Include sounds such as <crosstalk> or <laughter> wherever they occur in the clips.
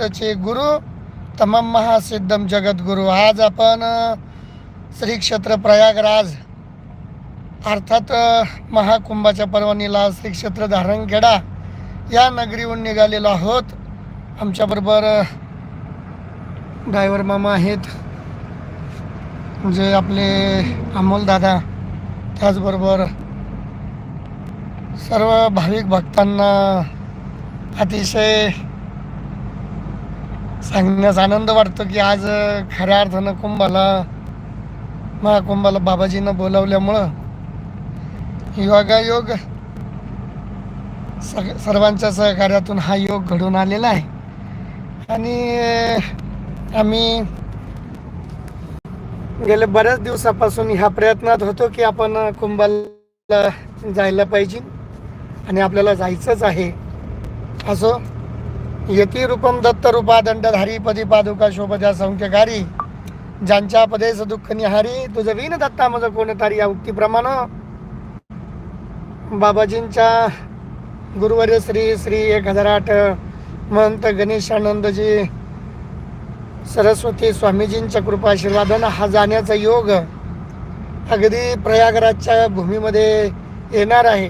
क्षेत्राचे गुरु तमाम महासिद्धम जगद्गुरु. आज आपण श्री क्षेत्र प्रयागराज अर्थात महाकुंभाच्या पर्वणीला श्री क्षेत्र धारणखेडा या नगरीहून निघालेलो आहोत. आमच्याबरोबर ड्रायव्हर मामा आहेत. जे आपले अमोल दादा त्याचबरोबर सर्व भाविक भक्तांना अतिशय सांगण्यास आनंद वाटतो की आज खऱ्या अर्थानं कुंभाला महाकुंभाला बाबाजीनं बोलावल्यामुळं योगायोग सग सर्वांच्या सहकार्यातून हा योग घडून आलेला आहे. आणि आम्ही गेल्या बऱ्याच दिवसापासून ह्या प्रयत्नात होतो की आपण कुंभाला जायला पाहिजे आणि आपल्याला जायचंच आहे. असो यती रूपम दत्त रूपा दंडधारी पदी पादुका शोभद्या संख्यकारी ज्यांच्या पदेस दुःख निहारी तुझं विन दत्ता मज कोणतारी या उक्तीप्रमाणे बाबाजींच्या गुरुवर्य श्री श्री एक हजार आठ महंत गणेशानंदजी सरस्वती स्वामीजींच्या कृपा आशीर्वादानं हा जाण्याचा योग अगदी प्रयागराजच्या भूमीमध्ये येणार आहे.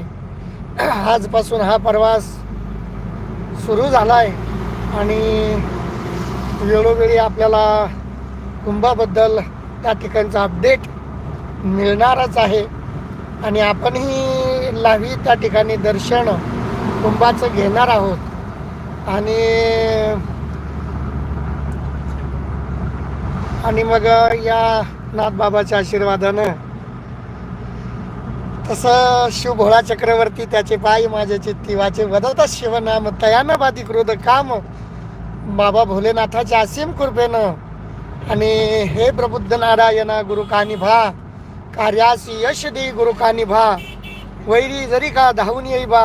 आजपासून हा प्रवास सुरू झाला आहे आणि वेळोवेळी आपल्याला कुंभाबद्दल त्या ठिकाणचा अपडेट मिळणारच आहे. आणि आपणही लावी त्या ठिकाणी दर्शन कुंभाचं घेणार आहोत. आणि आणि मग या नाथबाबाच्या आशीर्वादानं तसं शिवभोळा चक्रवर्ती त्याचे पायी माझे चित्ती वाचे. वदवता शिवनाम तयानं बाधी क्रोध काम. बाबा भोलेनाथाच्या असीम कृपेनं. आणि हे प्रबुद्ध नारायणा गुरु कानिभा कार्यासी यश दे गुरु कानिभा वैरी जरी का धावून येई बा?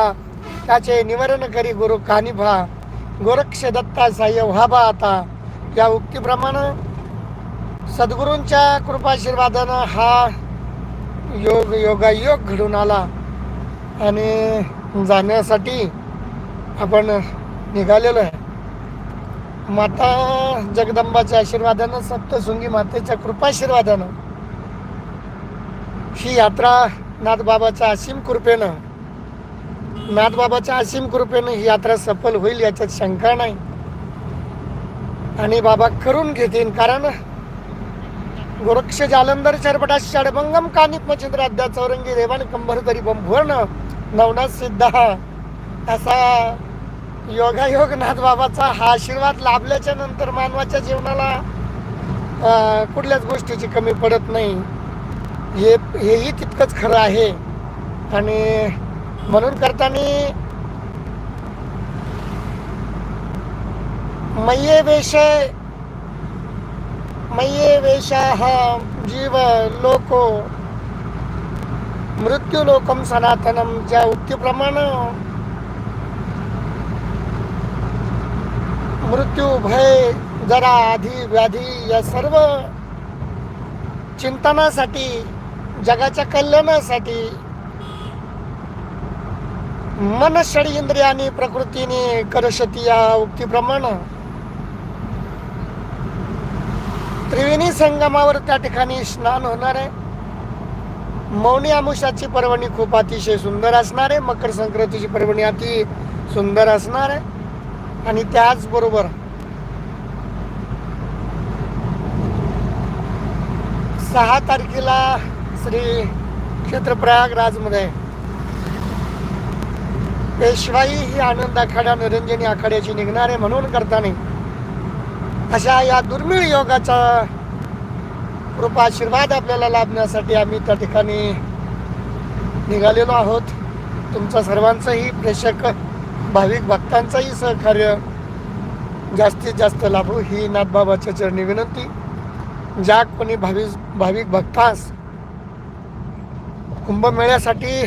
त्याचे निवारण करी गुरु कानिभा गोरक्ष दत्ता साह्य व्हा बा आता. या उक्तीप्रमाणे सद्गुरूंच्या कृपाशीर्वादानं हा योग योगायोग घडून आला. आणि जाण्यासाठी आपण निघालेलो आहे. माता जगदंबाच्या आशीर्वादानं सप्तशृंगी मातेच्या कृपाशीर्वादानं ही यात्रा नाथबाबाच्या असीम कृपेनं नाथबाबाच्या असीम कृपेनं ही यात्रा सफल होईल याच्यात शंका नाही. आणि बाबा करून घेतील कारण गोरक्ष जालंधर चरपटा षडभंगम कानिक मचिंद्र अद्या चौरंगी रेवान कंबर तरी बंभुवर्ण नवनाथ सिद्ध. असा योगायोग नाथ बाबाचा हा आशीर्वाद लाभल्याच्या नंतर मानवाच्या जीवनाला कुठल्याच गोष्टीची कमी पडत नाही. हे हेही तितकंच खरं आहे. आणि म्हणून करताना मय्ये वेशय मये वेशाः जीव लोको मृत्युलोकम सनातनम ज्या उक्तीप्रमाणे। मृत्यू भय जरा आधी व्याधी या सर्व चिंतनासाठी जगाच्या कल्याणासाठी मन षड इंद्रियानी प्रकृतीने करशती या उक्तीप्रमाणे. त्रिवेणी संगमावर त्या ठिकाणी स्नान होणार आहे. मौनी आमुषाची पर्वणी खूप अतिशय सुंदर असणार आहे. मकर संक्रांतीची पर्वणी अति सुंदर असणार आहे. आणि त्याचबरोबर सहा तारखेला श्री क्षेत्र प्रयागराजमध्ये पेशवाई ही आनंद आखाडा निरंजनी आखाड्याची निघणार आहे म्हणून करताना अशा या दुर्मिळ योगाचा कृपा आशीर्वाद आपल्याला लाभण्यासाठी आम्ही त्या ठिकाणी निघालेलो आहोत. तुमचं सर्वांचंही प्रेक्षक भाविक भक्तांचंही सहकार्य जास्तीत जास्त लाभू ही नाथबाबाच्या चरणी विनंती. ज्या कोणी भाविक भाविक भक्तास कुंभमेळ्यासाठी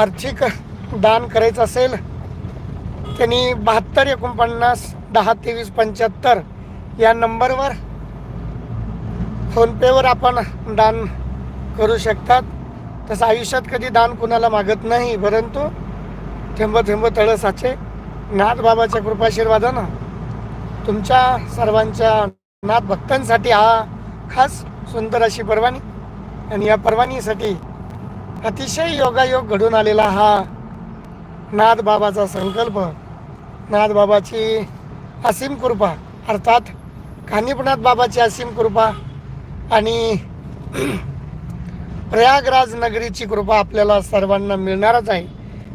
आर्थिक दान करायचं असेल त्यांनी बहात्तर एकोणपन्नास दहा तेवीस पंच्याहत्तर या नंबरवर फोनपेवर आपण दान करू शकतात. तसं आयुष्यात कधी दान कुणाला मागत नाही परंतु थेंब थेंब तळ साचे नाथबाबाच्या कृपाशीर्वादानं तुमच्या सर्वांच्या नाथ भक्तांसाठी हा खास सुंदर अशी परवानी आणि या परवानीसाठी अतिशय योगायोग घडून आलेला हा नाथ बाबाचा संकल्प. नाथ बाबाची असीम कृपा अर्थात कानिपनाथ बाबाची असीम कृपा आणि <clears throat> प्रयागराज नगरीची कृपा आपल्याला सर्वांना मिळणारच आहे.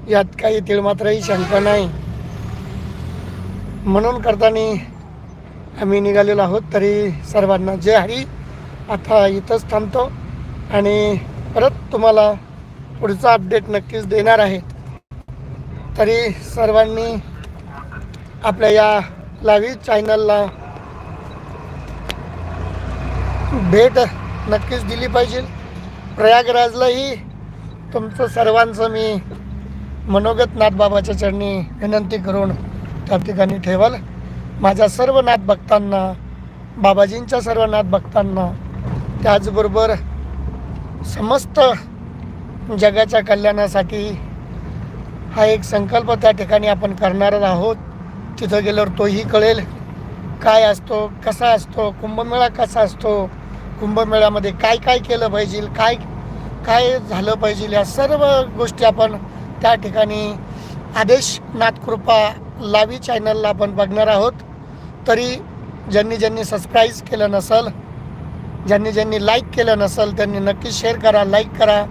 यात काही तिळमात्रही शंका नाही. म्हणून करताना आम्ही निघालेलो आहोत तरी सर्वांना जय हरी. आता इथंच थांबतो आणि परत तुम्हाला पुढचा अपडेट नक्कीच देणार आहे तरी सर्वांनी आपल्या या लावी चॅनलला भेट नक्कीच दिली पाहिजे. प्रयागराजलाही तुमचं सर्वांचं मी मनोगत नाथबाबाच्या चरणी विनंती करून त्या ठिकाणी ठेवाल. माझ्या सर्व नाथ भक्तांना बाबाजींच्या सर्व नाथ भक्तांना त्याचबरोबर समस्त जगाच्या कल्याणासाठी हा एक संकल्प त्या ठिकाणी आपण करणार आहोत. तिथं गेल्यावर तोही कळेल. काय असतो कसा असतो कुंभमेळा कसा असतो कुंभमेळ्यामध्ये काय काय केलं पाहिजे काय काय झालं पाहिजे या सर्व गोष्टी आपण त्या ठिकाणी आदेश नाथकृपा लावी चॅनलला आपण बघणार आहोत. तरी ज्यांनी ज्यांनी सबस्क्राईब केलं नसेल ज्यांनी ज्यांनी लाईक केलं नसेल त्यांनी नक्कीच शेअर करा लाईक करा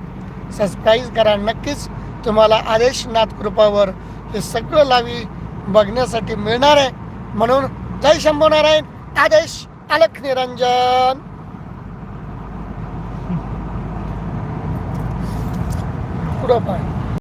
सबस्क्राईब करा. नक्कीच तुम्हाला आदेश नाथकृपावर हे सगळं लावी बघण्यासाठी मिळणार आहे. म्हणून जय शंभूनारायण आदेश अलख निरंजन. पुढं पाय?